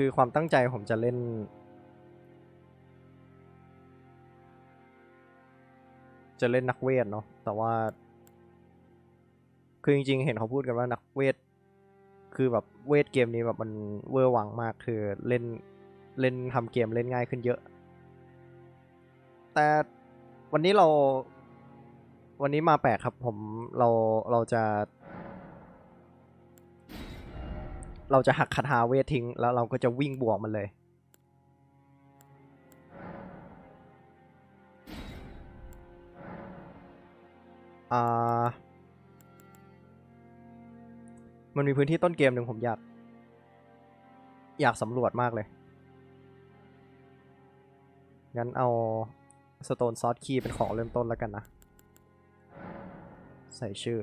คือความตั้งใจผมจะเล่น จะเล่นนักเวทเนาะแต่ว่า คือจริงๆ เห็นเขาพูดกันว่านักเวท คือแบบเวทเกมนี้แบบมันเวอร์วังมากคือเล่นเล่นทำเกมเล่นง่ายขึ้นเยอะ แต่วันนี้เราวันนี้มาแปลกครับผมเราเราจะ เราจะหักคาถาเวททิ้ง แล้วเราก็จะวิ่งบวกมันเลย อ่า มันมีพื้นที่ต้นเกมหนึ่งผมอยาก อยากสำรวจมากเลย งั้นเอา Stone s o u r d Key เป็นของเริ่มต้นแล้วกันนะ ใส่ชื่อ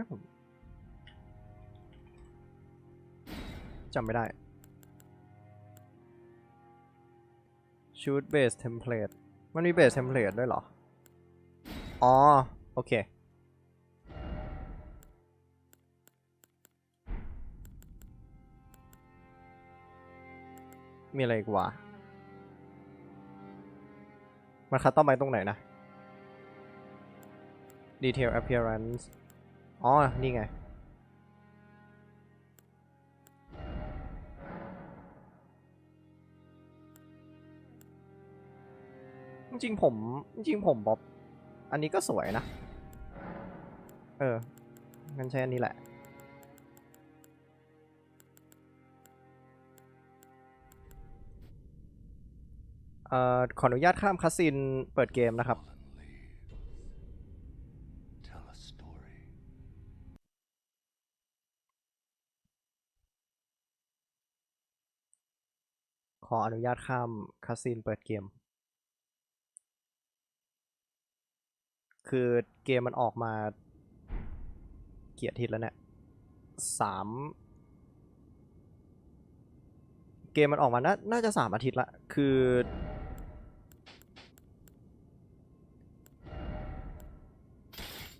ไม่ผมจำไม่ได้ shoot base template มันมี base template ด้วยเหรอ อ๋อ โอเค มีอะไรอีกวะมันคัดต้อไปตรงไหนนะ detail appearance อ๋อ นี่ไง จริงๆผม จริงๆผมบ๊อบ อันนี้ก็สวยนะ เออ งั้นใช้อันนี้แหละเอ่อขออนุญาตข้ามคัสซินเปิดเกมนะครับ ออนุญาตข้ามคัสซีนเปิดเกม คือเกมมันออกมาเกียรทิตย์แล้วเนี่ยสามเกมมันออกมานาน่าจะสามอาทิตย์ละ คือ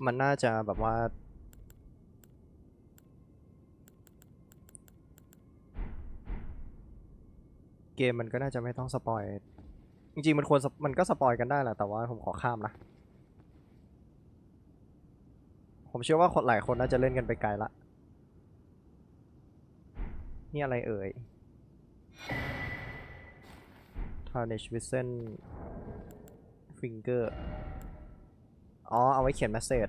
มันน่าจะแบบว่า เกมมันก็น่าจะไม่ต้องสปอย จริงๆ มันควรมันก็สปอยกันได้แหละ แต่ว่าผมขอข้ามนะ ผมเชื่อว่าคนหลายคนน่าจะเล่นกันไปไกลละ นี่อะไรเอ่ย Tarnish Vision Finger อ๋อ เอาไว้เขียนเมสเซจ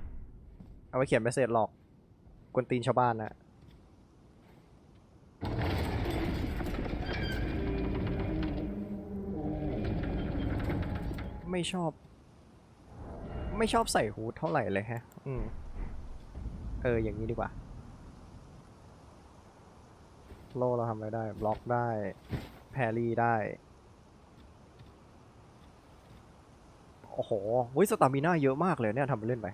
เอาไว้เขียนเมสเซจหลอก กวนตีนชาวบ้านนะ ไม่ชอบ ไม่ชอบใส่ฮูดเท่าไหร่เลยฮะ อืม เออ อย่างนี้ดีกว่า โลเราทำอะไรได้ บล็อกได้ แพรี่ได้ โอ้โหวิสตามิน่าเยอะมากเลยเนี่ยทำไปเล่นไป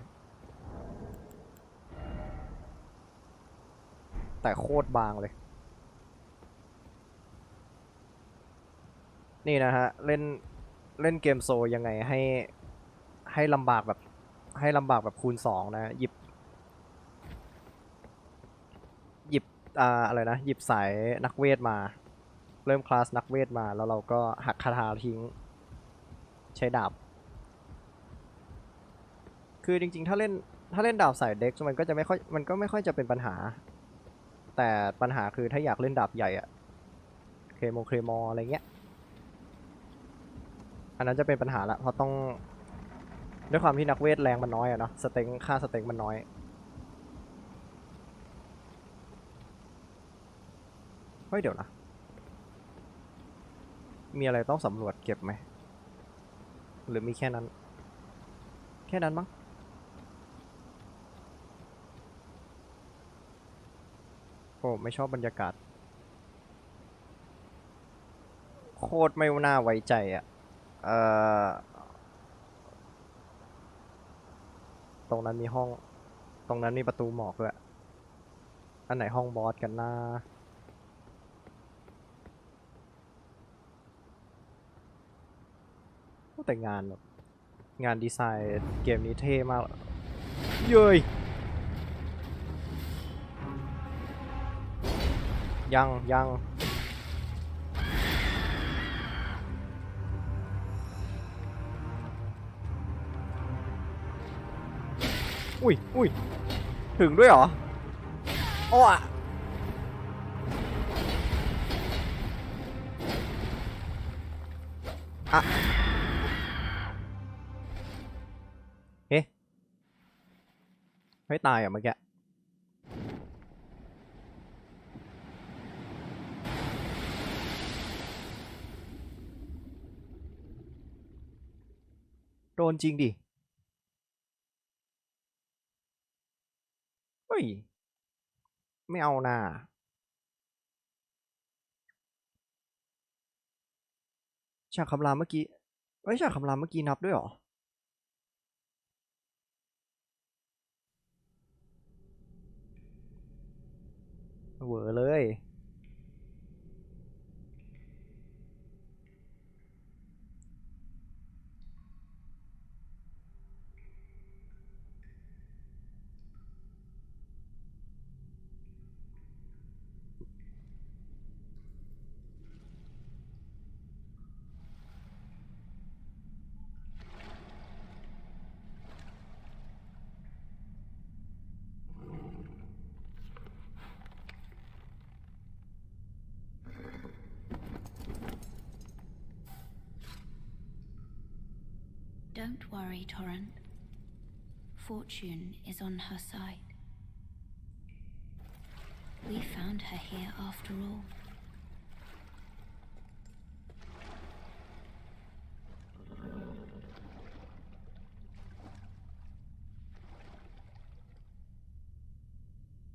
แต่โคตรบางเลยนี่นะฮะ เล่น เล่นเกมโซยังไงให้ให้ลำบากแบบให้ลำบากแบบคูณสองนะ หยิบ หยิบอ่าอะไรนะ หยิบสายนักเวทมา เริ่มคลาสนักเวทมา แล้วเราก็หักคาถาทิ้ง ใช้ดาบ คือจริง ๆ ถ้าเล่นถ้าเล่นดาบสายเด็กมันก็จะไม่ค่อยมันก็ไม่ค่อยจะเป็นปัญหา แต่ปัญหาคือถ้าอยากเล่นดาบใหญ่อะเคโมเคมออะไรเงี้ย อันนั้นจะเป็นปัญหาละเพราะต้อง ด้วยความที่นักเวทแรงมันน้อยอะเนาะสเต็งค่าสเต็งมันน้อยเฮ้ยเดี๋ยวนะ มีอะไรต้องสำรวจเก็บไหม หรือมีแค่นั้น แค่นั้นมั้ง โอ้ไม่ชอบบรรยากาศ โคตรไม่น่าไว้ใจอะ่ะ เอ่อ ตรงนั้นมีห้อง ตรงนั้นมีประตูหมอกด้วย อันไหนห้องบอสกันนะโอ้แต่งานแบบงานดีไซน์เกมนี้เท่มาก เย้ยยังยัง อุ้ยอุ้ยถึงด้วยเหรอโอ้อะอะเฮ้ไม่ตายเหรอะเมื่อกี้โดนจริงดิ เฮ้ ย ไม่เอานาฉากคำรามเมื่อกี้เอ้ยฉากคำรามเมื่อกี้นับด้วยหรอ เวอเล Don't worry, Torrent. Fortune is on her side. We found her here after all.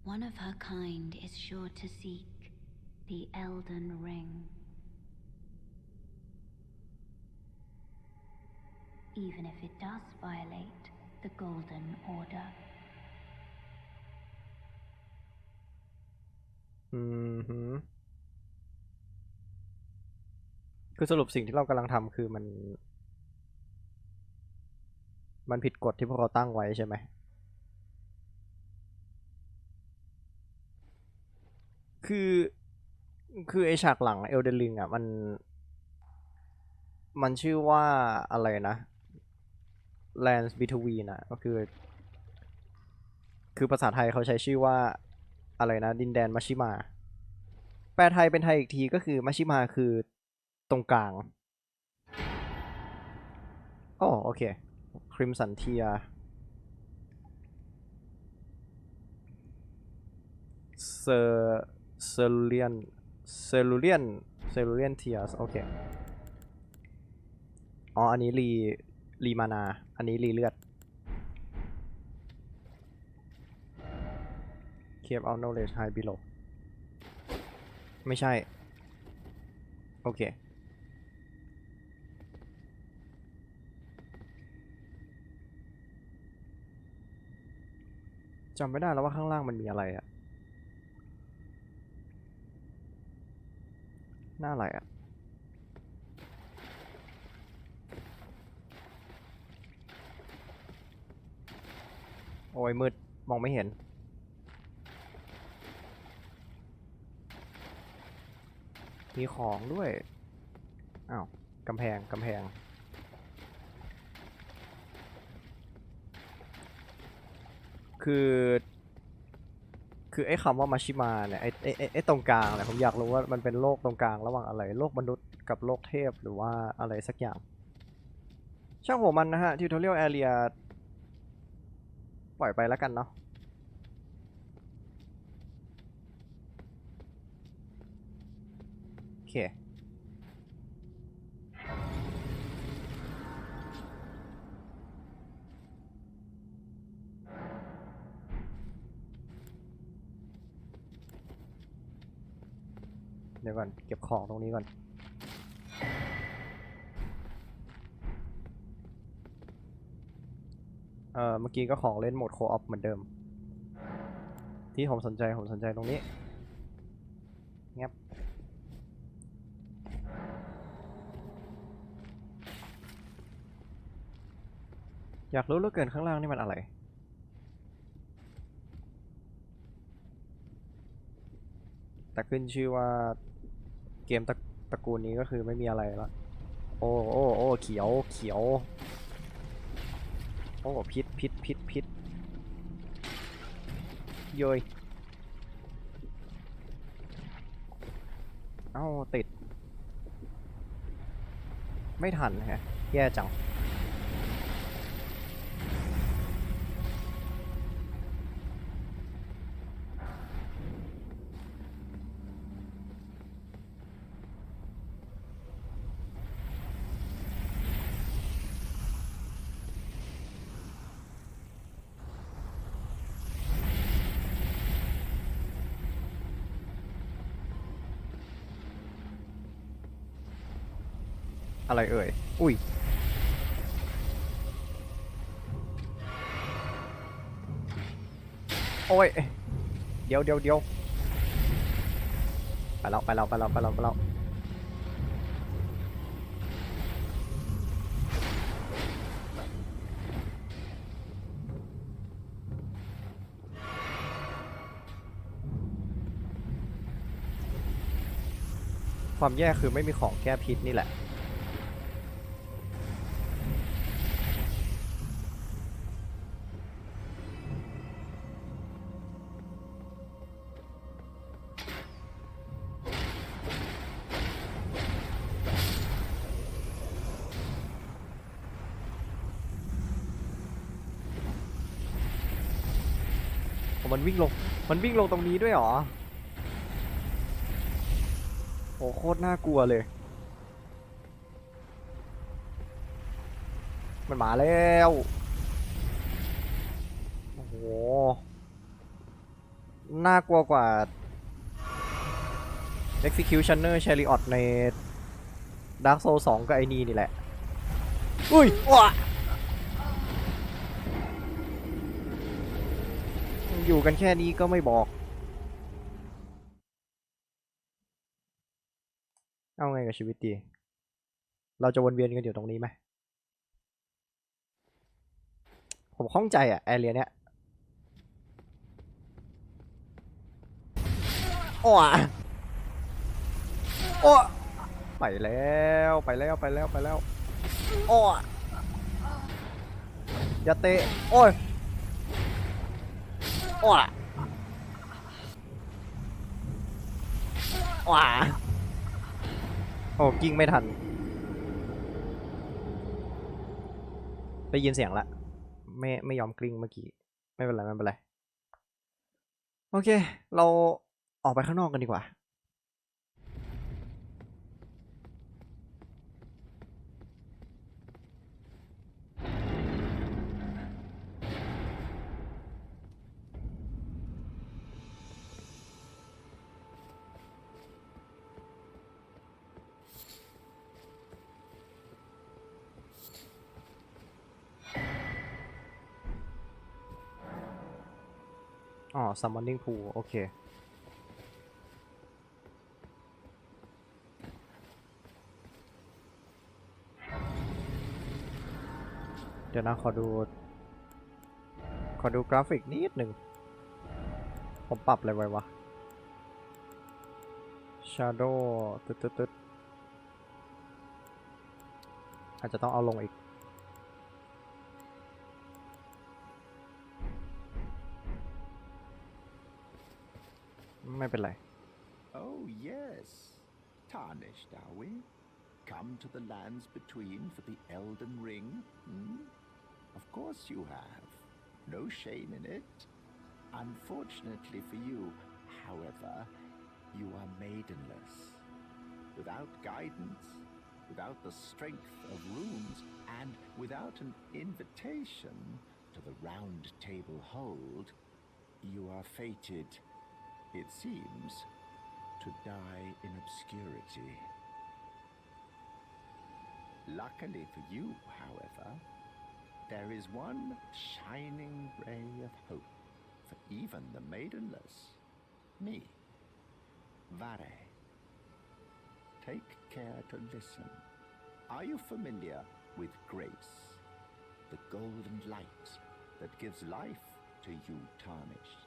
One of her kind is sure to seek the Elden Ring. Even if it does violate the Golden Order. อืมฮึคือสรุปสิ่งที่เรากำลังทำคือมัน มันผิดกฎที่พวกเราตั้งไว้ใช่ไหมคือคือไอฉากหลังเอลเดนลิงอะ มัน มันชื่อว่าอะไรนะ Lands Between อะก็คือ คือภาษาไทยเขาใช้ชื่อว่าอะไรนะ ดินแดนมัชิมา แปลไทยเป็นไทยอีกทีก็คือมัชชิมาคือตรงกลางอ๋อโอเคคริมสันเทียเซอร์เซลูเลียนเซลูเลียนเซลูเลียนเทียสโอเค อ๋อ อันนี้รี รีมานา อันนี้รีเลือด Keep our knowledge high below ไม่ใช่ โอเค จำไม่ได้แล้วว่าข้างล่างมันมีอะไรอะหน้าอะไรอะ โอ้ยมืด มองไม่เห็น มีของด้วย อ้าวกำแพงกำแพง คือ คือไอ้คำว่ามาชิมาเนี่ยไอ้ไอ้ไอ้ตรงกลางเนี่ยผมอยากรู้ว่ามันเป็นโลกตรงกลางระหว่างอะไร โลกมนุษย์กับโลกเทพหรือว่าอะไรสักอย่าง ช่างหัวมันนะฮะ tutorial area ปล่อยไปแล้วกันเนาะโอเคเดี๋ยวก่อน เก็บของตรงนี้ก่อน เอ่อเมื่อกี้ก็ของเล่นโหมดโคออฟเหมือนเดิม ที่ผมสนใจผมสนใจตรงนี้เงียบอยากรู้เหลือเกินข้างล่างนี่มันอะไร แต่ขึ้นชื่อว่าเกมตระตระกูลนี้ก็คือไม่มีอะไรละ โอ้โอ้โอ้เขียว เขียว โอ้พิษพิษพิษพิษโยยเอ้าติด ไม่ทันฮะแย่จัง อะไรเอ่ย อุ้ย โอ้ย เดี๋ยวเดี๋ยวเดี๋ยวไปแล้วไปแล้วไปแล้วไปแล้วไปแล้วความแย่คือไม่มีของแก้พิษนี่แหละ มันวิ่งลง มันวิ่งลงตรงนี้ด้วยเหรอ โอ้โคตรน่ากลัวเลย มันมาแล้ว โอ้โห น่ากลัวกว่า Executioner Chariot ใน Dark Souls 2กับไอ้นี่นี่แหละ อุ้ยว้า อยู่กันแค่นี้ก็ไม่บอก เอาไงกับชีวิตดี เราจะวนเวียนกันอยู่ตรงนี้ไหม ผมข้องใจอะแอเรียเนี้ยโอ้โอ้ไปแล้วไปแล้วไปแล้วไปแล้วโอ้อะอย่าเตะโอ้ย ว้าว้าโอ้กิ้งไม่ทัน ไปยินเสียงละ ไม่ไม่ยอมกลิ้งเมื่อกี้ ไม่เป็นไร ไม่เป็นไร โอเค เราออกไปข้างนอกกันดีกว่า อ๋อ summoning pool โอเคเดี๋ยวนะ ขอดู ขอดูกราฟิกนิดหนึ่ง ผมปรับอะไรไว้วะ shadow ตึ๊ดตึ๊ดตึ๊ดอาจจะต้องเอาลงอีก ไม่เป็นไร Oh, yes. Tarnished, are we? Come to the lands between for the Elden Ring? Hmm? Of course you have. No shame in it. Unfortunately for you, however, you are maidenless. Without guidance, without the strength of runes, and without an invitation to the Round Table Hold, you are fated, it seems, to die in obscurity. Luckily for you, however, there is one shining ray of hope for even the maidenless. Me, Vare. Take care to listen. Are you familiar with grace? The golden light that gives life to you tarnished.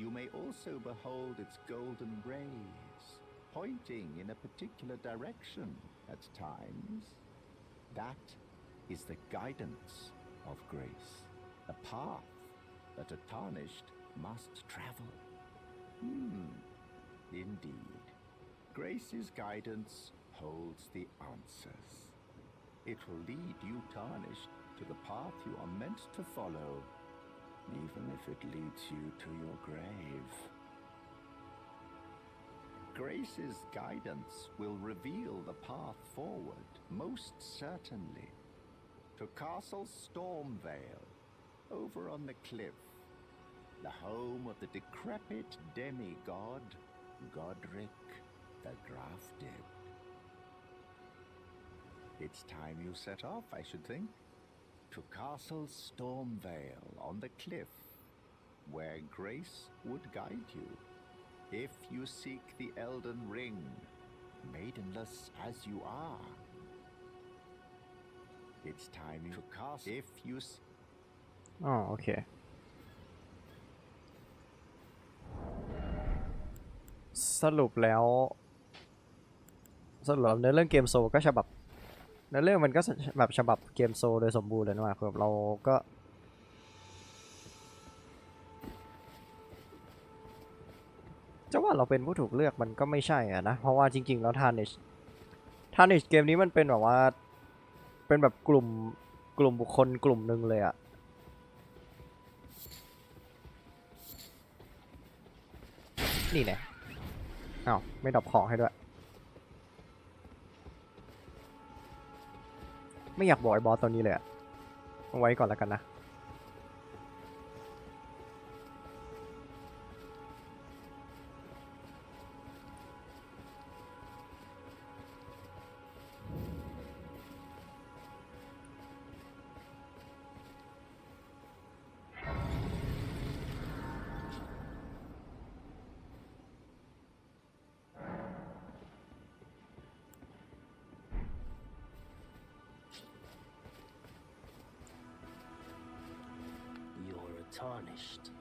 You may also behold its golden rays, pointing in a particular direction at times. That is the guidance of grace, a path that a tarnished must travel. Hmm, indeed. Grace's guidance holds the answers. It will lead you tarnished to the path you are meant to follow, even if it leads you to your grave. Grace's guidance will reveal the path forward, most certainly, to Castle Stormvale, over on the cliff, the home of the decrepit demigod Godric the Grafted. It's time you set off, I should think, to Castle Stormvale on the cliff, where Grace would guide you. If you seek the Elden Ring, maidenless as you are. It's time you to cast. If you s- อ๋อโอเค สรุปแล้ว สรุปแล้วเนื้อเรื่องเกมโซลก็ฉบับ เนื้อเรื่องมันก็แบบฉบับเกมโซโดยสมบูรณ์เลยนะว่าคือแบบเราก็จะว่าเราเป็นผู้ถูกเลือกมันก็ไม่ใช่อะนะ เพราะว่าจริง ๆ แล้วทานิชทานิชเกมนี้มันเป็นแบบว่า เป็นแบบกลุ่มกลุ่มบุคคลกลุ่มหนึ่งเลยอะนี่แน่อ้าวไม่ดรอปของให้ด้วย ไม่อยากบอกไอ้บอสตัวนี้เลยอะเอาไว้ก่อนแล้วกันนะ tarnished.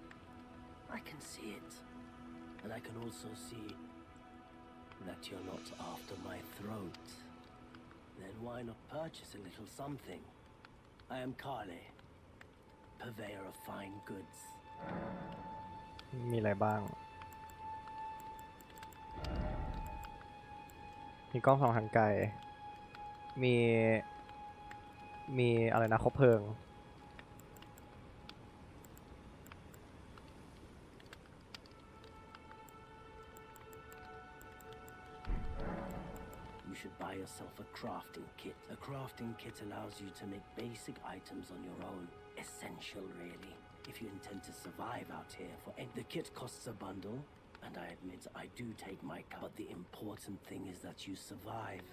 I can see it. And I can also see that you're not after my throat. Then why not purchase a little something? I am Kale, purveyor of fine goods. มีอะไรบ้าง มีกล้องสองทางไกล มี มีอะไรนะคบเพลิง yourself a crafting kit. A crafting kit allows you to make basic items on your own. Essential, really, if you intend to survive out here. For the kit costs a bundle, and I admit I do take my cut, but the important thing is that you survive.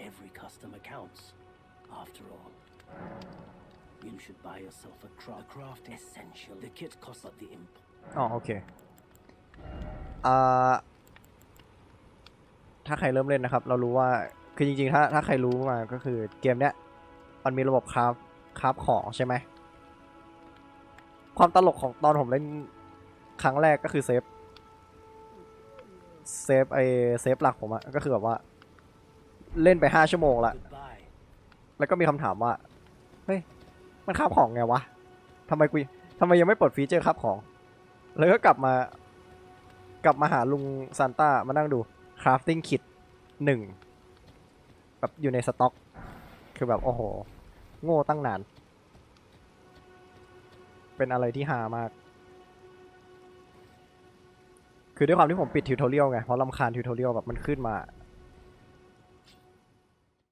Every customer counts, after all. You should buy yourself a cra craft essential. The kit costs up the imp. Oh, okay. Uh, ถ้าใครเริ่มเล่นนะครับ เรารู้ว่าคือจริงๆ ถ้าถ้าใครรู้มาก็คือเกมเนี้ยมันมีระบบคราฟคราฟของใช่ไหมความตลกของตอนผมเล่นครั้งแรกก็คือเซฟเซฟไอเซฟหลักผมอะก็คือแบบว่า เล่นไปห้าชั่วโมงละแล้วก็มีคำถามว่าเฮ้ยมันคาบของไงวะทำไมกูทำไมยังไม่เปลดฟีเจอร์คาบของ แล้วก็กลับมากลับมาหาลุงซานต้ามานั่งดู crafting kit หนึ่งแบบอยู่ในสต็อก คือแบบโอ้โห โง่ตั้งนาน เป็นอะไรที่ฮามาก คือด้วยความที่ผมปิดทิวทอเรียลไง เพราะลำคาญทิวทอเรียลแบบมันขึ้นมา